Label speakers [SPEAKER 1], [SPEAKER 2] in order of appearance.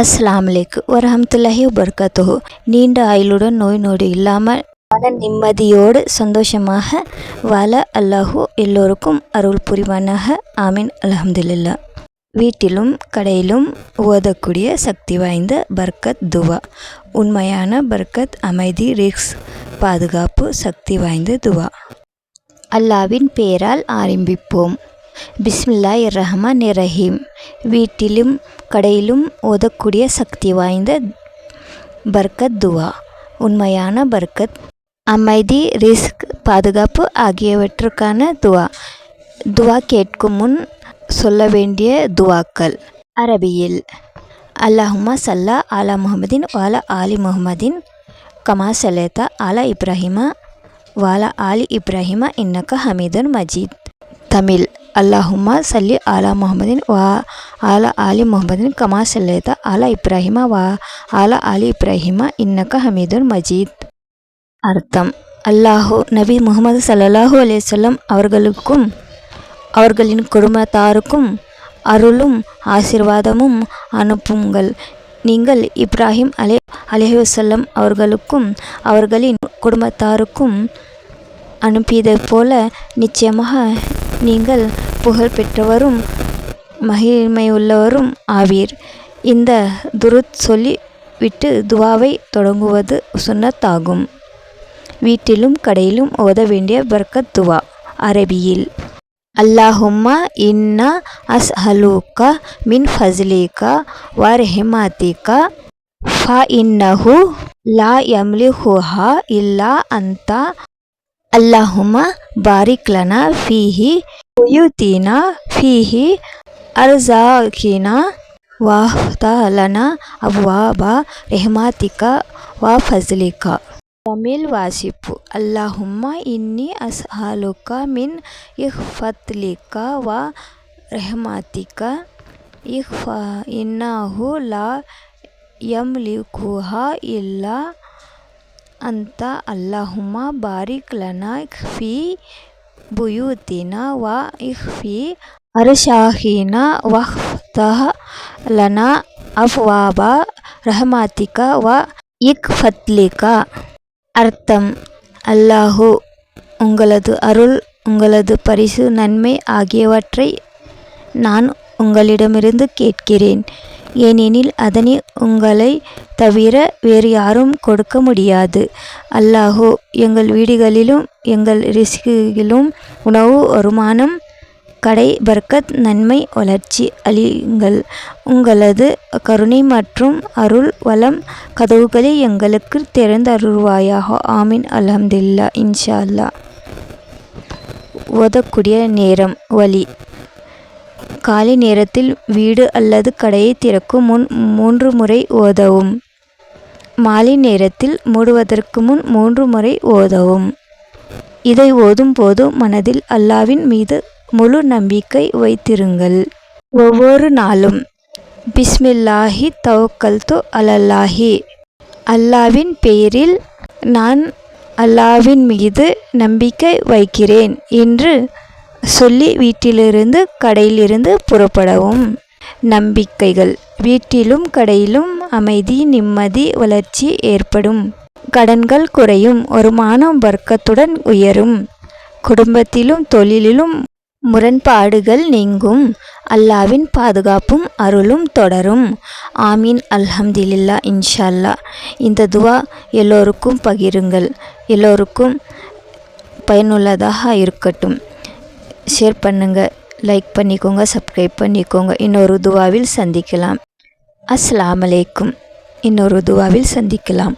[SPEAKER 1] அஸ்லாம் அலைக்கும் வரஹமத்துல்லாஹி வபர்கத்துஹு நீண்ட ஆயுளுடன் நோய் நொடி இல்லாமல் மன நிம்மதியோடு சந்தோஷமாக வாழ அல்லாஹு எல்லோருக்கும் அருள் புரிவானாக. ஆமீன். அலமதுல்லா வீட்டிலும் கடையிலும் ஓதக்கூடிய சக்தி வாய்ந்த பர்கத் துவா. உண்மையான பர்கத் அமைதி ரிக்ஸ் பாதுகாப்பு சக்தி வாய்ந்த துவா. அல்லாவின் பெயரால் ஆரம்பிப்போம். பிஸ்மில்லா ரஹ்மான் ரஹீம் வீட்டிலும் கடையிலும் ஓதக்கூடிய சக்தி வாய்ந்த பர்கத் துவா உண்மையான பர்கத் அமைதி ரிஸ்க் பாதுகாப்பு ஆகியவற்றுக்கான துவா. துவா கேட்கும் முன் சொல்ல வேண்டிய துவாக்கள். அரபியில் அல்லாஹுமா சல்லா ஆலா முகமதின் வாலா ஆலி முகமதின் கமா சலேதா ஆலா இப்ராஹிமா வாலா ஆலி இப்ராஹிமா இன்னக்க ஹமீதன் மஜீத். தமிழ் அல்லாஹுமா சல்லி ஆலா முகமதின் வா ஆலா ஆலி முகமதின் கமா சல்லேதா ஆலா இப்ராஹிமா வா ஆலா ஆலி இப்ராஹிமா இன்னக்க ஹமீதுன் மஜீத் அர்த்தம் அல்லாஹு நபி முகமது சல்லல்லாஹு அலேசல்லம் அவர்களுக்கும் அவர்களின் குடும்பத்தாருக்கும் அருளும் ஆசிர்வாதமும் அனுப்புங்கள் நீங்கள் இப்ராஹிம் அலே அலேஹுசல்லம் அவர்களுக்கும் அவர்களின் குடும்பத்தாருக்கும் அனுப்பியதைப் போல நிச்சயமாக நீங்கள் புகழ் பெற்றவரும் மகிமையுள்ளவரும் ஆவீர். இந்த துருத் சொல்லி விட்டு துவாவை தொடங்குவது சுன்னத்தாகும் வீட்டிலும் கடையிலும் ஓத வேண்டிய பர்கத் துவா. அரபியில் அல்லாஹும்மா இன்னா அஸ் ஹலூக்கா மின் ஃபஸ்லிகா வார் ரெஹமாத்திகா ஃப இன்னஹு லா யம்லி ஹுஹா இல்லா அந்தா அல்லாஹுமா பாரிக்லனா ஃபீஹி புயூத்தினா ஃபீஹி அர்சாகினா வாஹ்தாலனா அவ்வாபா ரெஹ்மாத்திகா வா ஃபஸ்லிகா தமிழ் வாசிப்பு அல்லாஹும்மா இன்னி அஸ்ஹாலுக்கா மின் இஹ்ஃபத்லிகா வா ரெஹ்மாத்திகா இஹ்ஃபா இன்னாஹு லா யம்லிகுஹா இல்லா அந்த அல்லாஹும்மா பாரிக் லனா ஃபி புயூத்தினா வா இஹ்ஃபி ವಹ್ತಃ ಲನಾ லனா ರಹಮಾತಿಕ ವ வா இக்ஃபத்லிகா அர்த்தம் அல்லாஹு உங்களது அருள் உங்களது பரிசு நன்மை ஆகியவற்றை நான் உங்களிடமிருந்து கேட்கிறேன் ஏனெனில் அதனை உங்களை தவிர வேறு யாரும் கொடுக்க முடியாது. அல்லாஹோ எங்கள் வீடுகளிலும் எங்கள் ரிஸ்கிலும் உணவு வருமானம் கடை பர்க்கத் நன்மை வளர்ச்சி அளியுங்கள் உங்களது கருணை மற்றும் அருள் வளம் கதவுகளை எங்களுக்கு திறந்தருள்வாயாக. ஆமீன். அலமதுல்லா இன்ஷா அல்லா ஓதக்கூடிய நேரம் வழி காலை நேரத்தில் வீடு அல்லது கடையை திறக்கும் முன் மூன்று முறை ஓதவும். மாலை நேரத்தில் மூடுவதற்கு முன் மூன்று முறை ஓதவும். இதை ஓதும் போது மனதில் அல்லாவின் மீது முழு நம்பிக்கை வைத்திருங்கள். ஒவ்வொரு நாளும் பிஸ்மில்லாஹி தவக்கல்து அலல்லாஹி. அல்லாவின் பெயரில் நான் அல்லாவின் மீது நம்பிக்கை வைக்கிறேன் என்று சொல்லி வீட்டிலிருந்து கடையிலிருந்து புறப்படவும். நம்பிக்கைகள். வீட்டிலும் கடையிலும் அமைதி நிம்மதி வளர்ச்சி ஏற்படும். கடன்கள் குறையும். வருமானம் வர்க்கத்துடன் உயரும். குடும்பத்திலும் தொழிலிலும் முரண்பாடுகள் நீங்கும். அல்லாவின் பாதுகாப்பும் அருளும் தொடரும். ஆமீன். அல்ஹம்துலில்லா. இன்ஷல்லா இந்த துவா எல்லோருக்கும் பகிருங்கள். எல்லோருக்கும் பயனுள்ளதாக இருக்கட்டும். ஷேர் பண்ணுங்கள் லைக் பண்ணிக்கோங்க சப்ஸ்கிரைப் பண்ணிக்கோங்க. இன்னொரு துவாவில் சந்திக்கலாம். அஸ்லாம் அலைக்கும். இன்னொரு துவாவில் சந்திக்கலாம்.